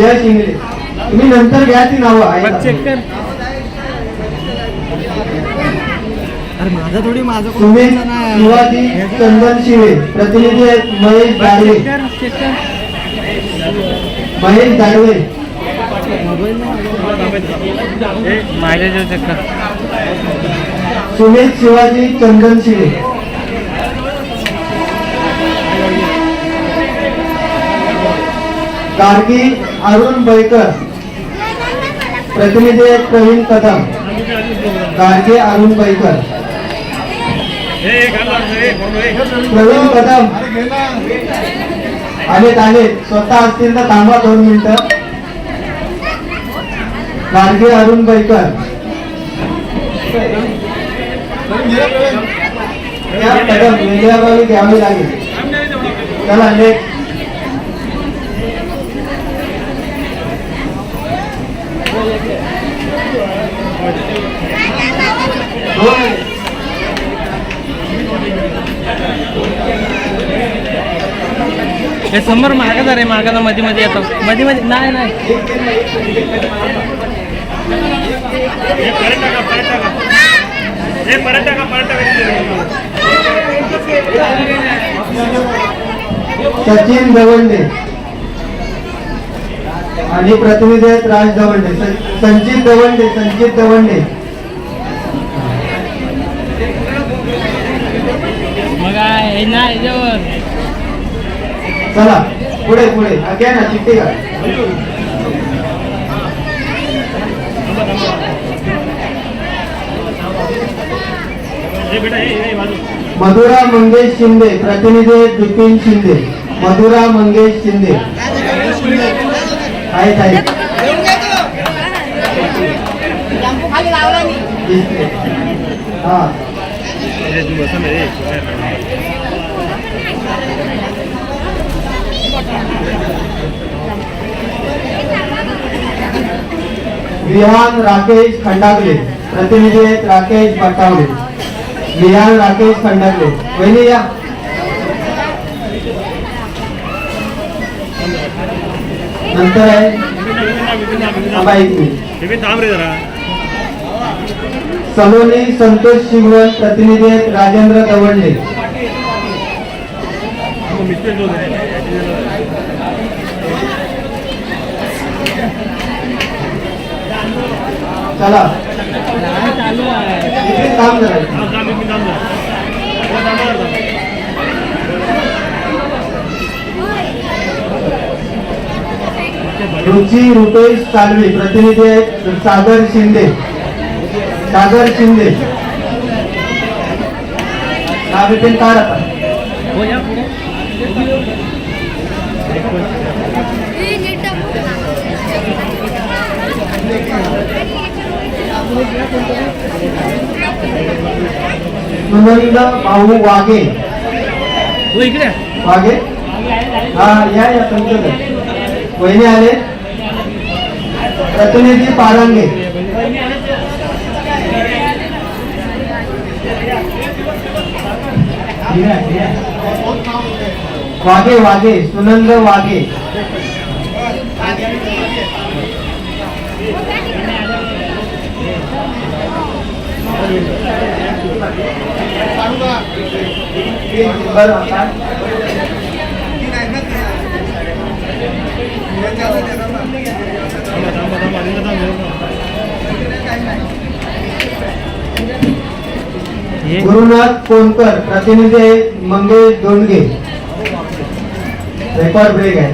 यश इंगळे तुम्ही नंतर घ्या ती नावं अरे माझा थोडी माझं सुमित शिवाजी चंदन शिवे प्रतिनिधी आहेत महेश दाडवे चेक कर चेक कर महेश दाडवे माझ्या जो चेक कर सुमित शिवाजी चंदन शिवे. गार्गी अरुण बैकर प्रतिनिधी प्रवीण कदम. गार्गे अरुण बैकर प्रवीण कदम. आलेत आलेत स्वतः असतील तर थांबा दोन मिनिटं. गार्गे अरुण बैकर या कदम वेगळ्या गावी घ्यावी लागेल. चला नेक्स्ट हे समोर मागाचा रे मागाचा मध्ये मध्ये येतो. मध्ये मध्ये नाही नाही. सचिन दवंडे. आणि प्रतिनिधी आहेत राज दवंडे. स- संचित दवंडे संचित दवंडे. मग आहे ना याच्यावर. चला पुढे पुढे. घ्या ना चिठ्ठी घ्या. मधुरा मंगेश शिंदे प्रतिनिधी बिपिन शिंदे. मधुरा मंगेश शिंदे. आहेत आहेत. हा. विहान राकेश खंडागले प्रतिनिधी आहेत राकेश बटावले विहान राकेश खंडागले. वहिनी या. नंतर आहे. सलोनी संतोष शिंगवण प्रतिनिधी आहेत राजेंद्र दवंडे चला. काम करायचं. रुची रुपेश सालवे प्रतिनिधी आहेत सागर शिंदे. सागर शिंदे. नाव इथे काढ. आता हो या पुढे सुनंद भाऊ वाघे. हो वाघे? हा या या तुमच्याकडे वहिनी आले? प्रतिनिधी पारांगे. वाघे वाघे सुनंद वाघे बरं काय? हे गुरुनाथ कोणकर प्रतिनिधी आहे मंगेश दोंडगे रेकॉर्ड ब्रेक आहे.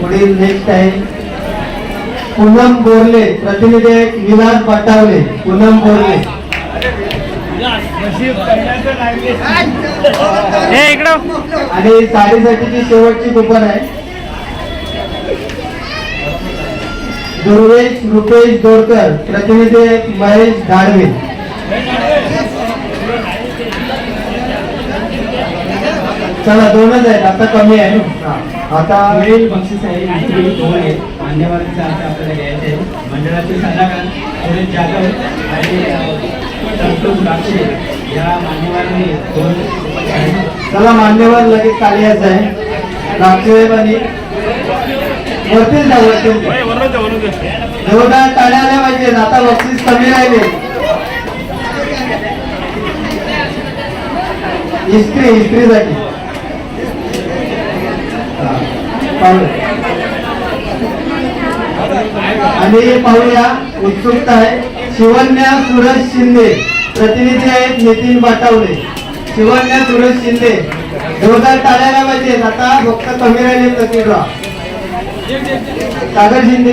पुढील नेक्स्ट आहे. पूनम बोरले प्रतिनिधी विलास पटावले. पूनम बोरले इकडं. आणि साडेसातीची शेवटची कुपन आहे. दुर्वेश रुपेश दोरकर प्रतिनिधी महेश धाडवे. चला दोनच आहेत. आता कमी आहे ना. आता पुढील बक्षीस आहे. दोन आहेत मान्यवरांचे अर्थ आपल्याला घ्यायचे. आहे मंडळाचे सल्लागार सुरेश जाधव आणि संतोष राक्षे या मान्यवरांनी दोन चला मान्यवर लगेच खाली आहे. रामदेव आणि वरतील जा वरतीच जा. जोरदार टाळ्या आल्या पाहिजेत आता बक्षीस कमी राहिले. इस्त्री इस्त्रीसाठी. हा, आणि पाहूया. उत्सुकता आहे. शिवन्या सुरज शिंदे. प्रतिनिधी आहेत नितीन बाटावले. शिवन्या सुरज शिंदे. जोरदार टाळायला पाहिजे आता फक्त कमी राहिले प्रतिभा सागर शिंदे.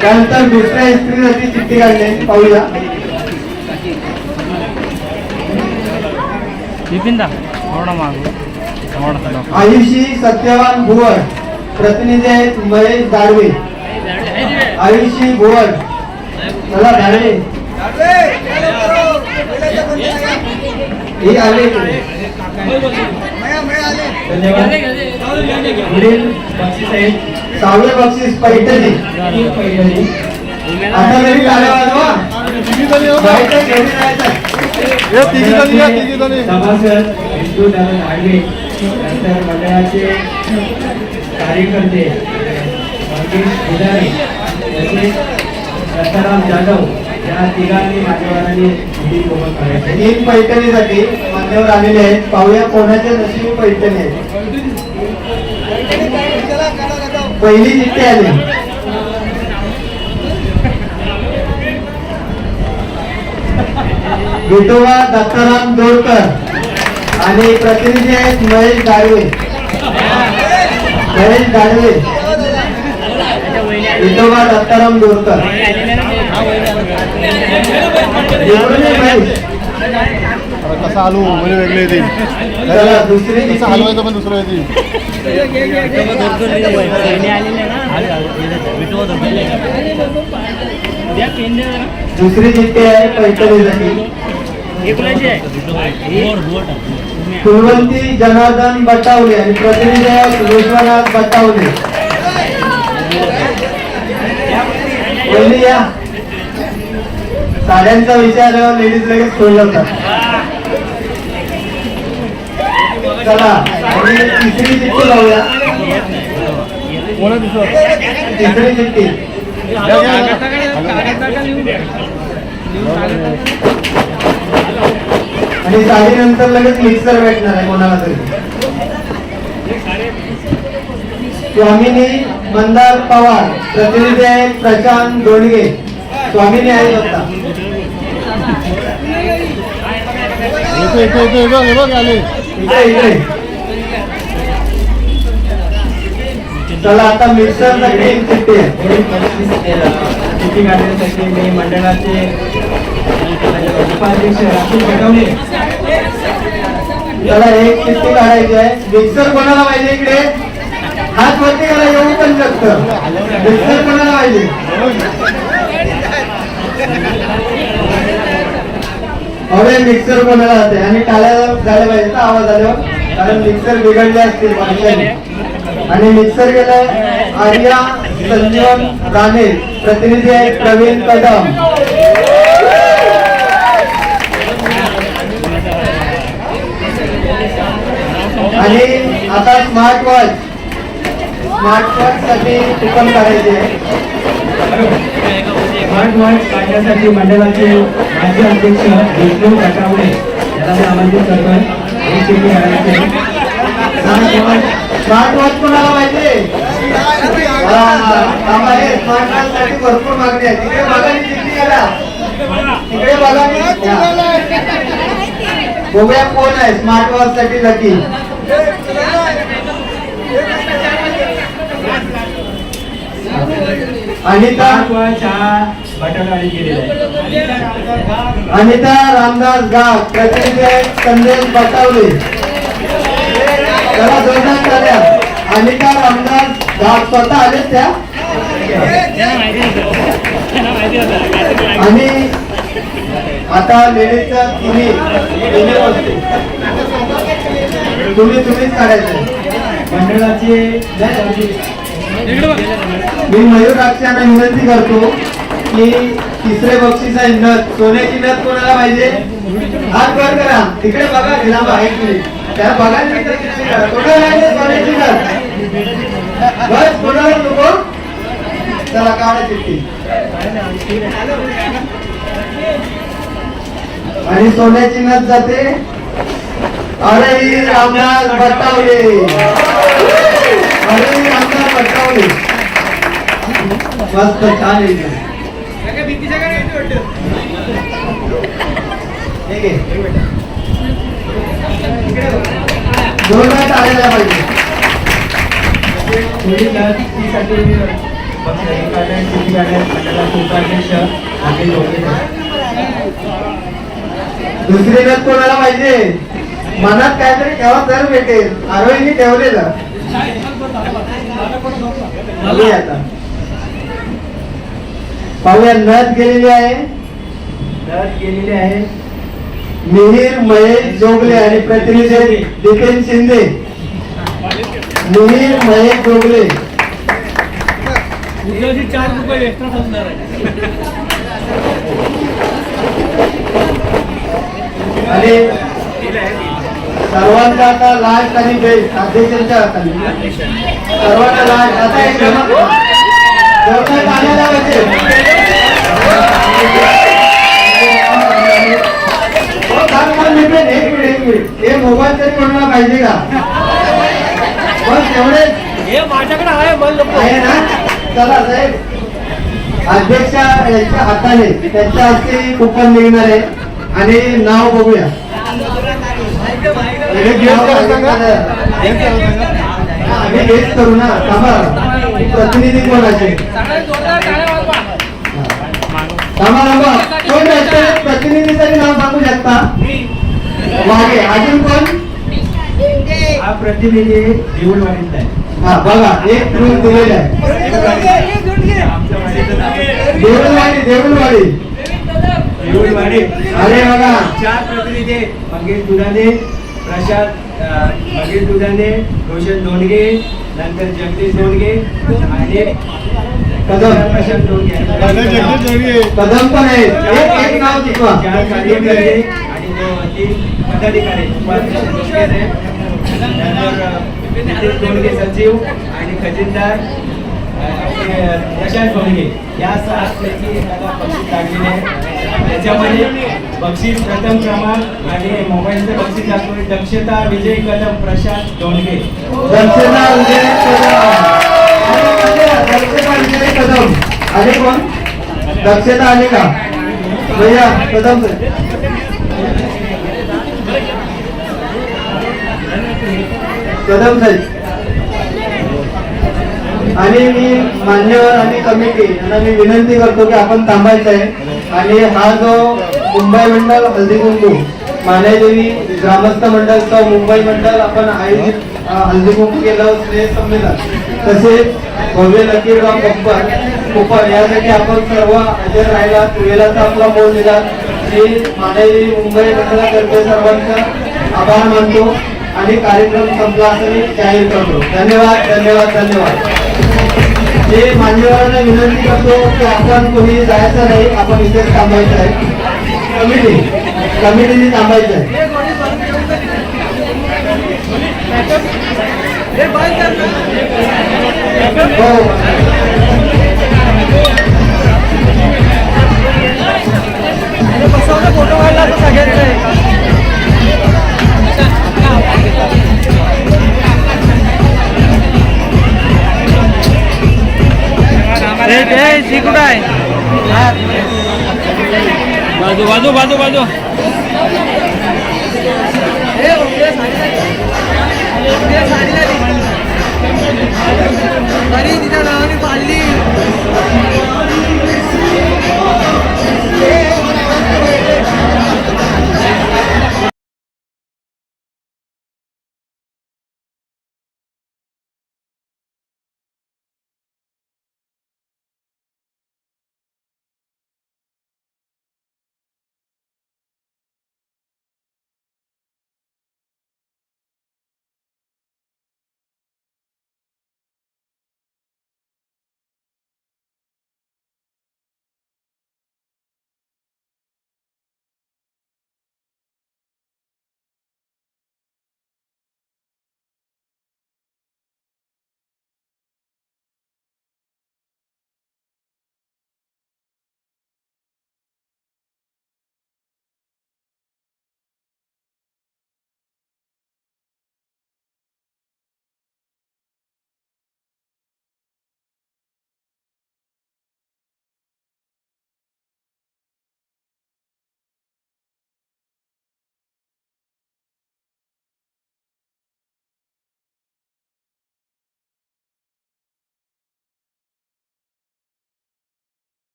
त्यानंतर दुसऱ्या इस्त्रीसाठी चिठ्ठी काढले पाहूया. बिपिन दा थोडा मागू आयुषी सत्यवान भुवन प्रतिनिधी आहेत महेश दाडवे आयुषी भुवन चला दाडवे ही आले. पुढील बक्षीस आहे सहावे बक्षीस पैठणी. आता तरी वाजवा. आडवे नंतर मंडळाचे कार्यकर्ते मंगेश पुजारी तसेच दत्ताराम जाधव या तिघांनी मान्यवरांनी निधी गोपन करायचे तीन पैठणीसाठी मान्यवर आलेले आहेत. पाहूया कोणाच्या नशिबी पैठणी आहेत. पहिली जिथे आली. विठोबा दत्ताराम दोरकर आणि प्रतिनिधी आहेत महेश गाडवे. महेश गाडवे. विठोबा दत्ताराम दोरकर. कसा हलवू म्हणजे वेगळे येतील. दुसरी कसं चिठ्ठी हलवायचं पण दुसरं येतील. दुसरी चिठ्ठी आहे पैठणीसाठी. कुलवंती जनार्दन बटावले आणि प्रतिनिधी विश्वनाथ बटावले. पहिली या. साड्यांचा विचार लेडीज लगेच सोडलं होतात चला आणि तिसरी चिठ्ठी लावूया. तिसरी चिठ्ठी. आणि साडी नंतर लगेच मिक्सर भेटणार आहे कोणाला तरी. स्वामिनी मंदार पवार प्रतिनिधी आहेत प्रशांत दोडगे. स्वामिनी आहे इकडे चला आता मिक्सर एक चिठ्ठी आहे मंडळाचे उपाध्यक्ष पटवले त्याला एक चिठ्ठी काढायची आहे. मिक्सर कोणाला पाहिजे इकडे? हात वरती याला येऊ पण शकत. मिक्सर कोणाला पाहिजे? अरे मिक्सर कोणाला जाते? आणि टाळ्या झाल्या पाहिजे ना आवाज आल्यावर. कारण मिक्सर बिघडले असतील आणि मिक्सर गेलाय आर्या संजीवन राणे. प्रतिनिधी आहे प्रवीण कदम. आणि आता स्मार्ट वॉच स्मार्ट वॉच साठी कुपन काढायचे. आहे स्मार्ट वॉच काढण्यासाठी मंडळाचे माजी अध्यक्ष विष्णू कटावले याला मी आमंत्रित करतोय. स्मार्ट वॉच कोणाला पाहिजे स्मार्ट वॉच साठी भरपूर मागणी आहे. तिकडे बघा चिठ्ठी करा तिकडे बघा. बघूया कोण आहे. स्मार्ट वॉच साठी लकी अनिता? केलेला आहे. अनिता रामदास गाव प्रतिनिधी संदेश बटावले. चला जोरदार टाळ्या अनिता रामदास गाव स्वतः आले त्या? आणि आता लेडीजचा वस्तू तुम्ही तुम्हीच काढायचे. मंडळाचे मी मयूर अक्षांना विनंती करतो की तिसरे बक्षीस आहे नथ. सोन्याची नथ कोणाला पाहिजे? हात वर करा. तिकडे बघा तिला बाहेर त्या बघा कोणाला सोन्याची नथ? बस कोणाला नको? चला काढा चिठ्ठी. आणि सोन्याची नथ जाते. अरे रामदास बट्टावले अरे रामदास बट्टावले मस्त छान टाळायला पाहिजे. दुसरी नथ कोणाला पाहिजे? मनात काहीतरी ठेवा तर भेटेल. आरोहीने ठेवलेलं. आता. पाहूया नथ गेलेली आहे. लढत गेलेली आहे. मिहीर महेश जोगले आणि प्रतिनिधी नितीन शिंदे. मिहीर महेश जोगले. चार रुपये एक्स्ट्रा असणार आहे. आणि सर्वांचा आता लास्ट आणि बेस्ट अध्यक्षांच्या हाताने सर्वांना लास्ट आता एक जोरदार ताल्या लावायचे. हो, एक मिनिट, एक मिनिट. हे मोबाईल तरी कोणाला पाहिजे का? बस एवढे. हे माझ्याकडे आहे आहे ना? चला साहेब. अध्यक्षा यांच्या हाताने त्यांच्या हस्ते कुपन निघणार आहे. आणि नाव बघूया. आम्ही गेस करू ना. थांबा. प्रतिनिधी कोणाचे. थांबा थांबा. कोण प्रतिनिधीसाठी नाव सांगू शकता? वागे अजून कोण? हा प्रतिनिधी देऊळवाडीचा आहे. हा बघा. एक प्रूफ दिलेला आहे. देऊळवाडी देऊळवाडी देऊळवाडी अरे बघा. चार प्रतिनिधी. मंगेश दुधाने प्रशांत अं, मंगेश दुधाने रोशन दोंडगे नंतर जगदीश दोंडगे आणि कदम. प्रशांत दोंडगे जगदीश जोडगे. कदम पण आहे एक एक नाव शिकवा चार कार्यकर्ते आणि तीन पदाधिकारी. नंतर सचिव आणि खजिनदार प्रशांत दोंडगे या सहा पैकी त्याला बक्षीस लागलेले आहे त्याच्यामध्ये बक्षीस प्रथम क्रमांक आणि मोबाईलचे बक्षीस दाखवले दक्षता विजय कदम प्रशांत दोंडगे दक्षता विजय कदम. विजय कदम. आले कोण? दक्षता आले का भैया कदम कदम साहेब आणि मी मान्यवर आणि कमिटी यांना मी विनंती करतो की आपण थांबायचं आहे. आणि हा जो मुंबई मंडळ हल्दी कुंकू मानेदेवी ग्रामस्थ मंडळचा मुंबई मंडळ आपण आयोजित हल्दी कुंकू केलं स्नेह संमेलन. तसेच भव्य लकीरराव कोपर कुपर यासाठी आपण सर्व हजर राहिला. वेळाचा आपला मोल दिला. मी मानेदेवी मुंबई मंडळातर्फे सर्वांचा आभार मानतो आणि कार्यक्रम संपला असं मी जाहीर करतो. धन्यवाद धन्यवाद धन्यवाद. हे मान्यवरांना विनंती करतो की आपण कोणी जायचं नाही आपण इथेच थांबायचं आहे. कमिटी कमिटीने थांबायचं आहे. हो. फोटो काढला तर सगळ्यांचा कुठं आहे? बाजू बाजू बाजू बाजू. तरी तिच्या नावाने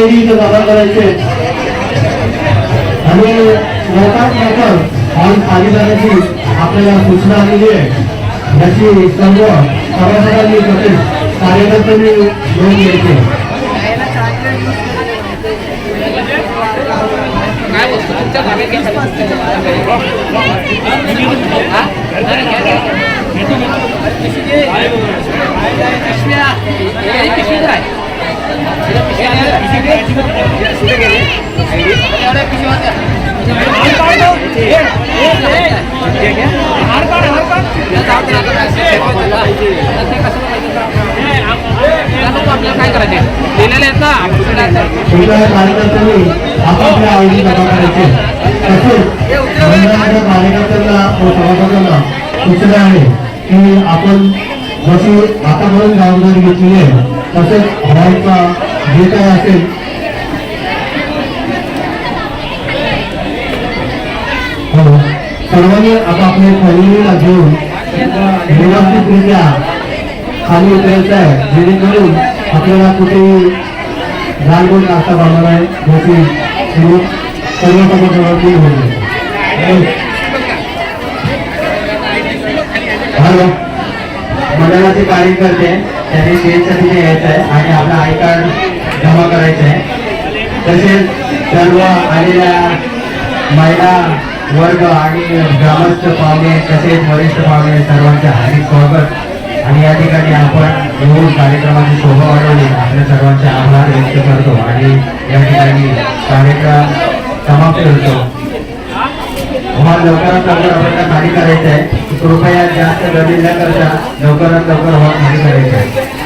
आयडी इथं जमा करायचे आणि लवकरात लवकर हॉल खाली आपल्याला सूचना आलेली आहे याची सर्व सभासदांनी तसेच कार्यकर्त्यांनी नोंद घ्यायची काय करायचे दिलेले आहेत ना कार्यकर्त्यांनी आपापल्या आवडी जमा करायचे तसेच कार्यकर्त्यांना व सभासदांना सूचना आहे की आपण जशी आतापर्यंत जबाबदारी घेतलेली आहे तसेच हॉलचा जे काय असेल हो. सर्वांनी आपापल्या फॅमिलीला घेऊन व्यवस्थितरित्या खाली उतरायचं आहे. जेणेकरून आपल्याला कुठेही गालबोट नाश्ता बनवणार आहे ज्याची सुरू सर्व सभासदांनी होईल हॅलो मंडळाचे कार्यकर्ते त्यांनी स्टेजच्या तिथे यायचं आहे आणि आपला आय कार्ड जमा करायचं आहे. तसेच सर्व आलेल्या महिला वर्ग आणि ग्रामस्थ पाहुणे तसेच वरिष्ठ पाहुणे सर्वांचे हार्दिक स्वागत. आणि या ठिकाणी आपण येऊन कार्यक्रमाची शोभा वाढवली. आपल्या सर्वांचे आभार व्यक्त करतो आणि या ठिकाणी कार्यक्रम समाप्त करतो. हॉल लवकरात लवकर आपल्याला खाली करायचं आहे. कृपया जास्त गर्दी न करता लवकरात लवकर हॉल खाली करायचं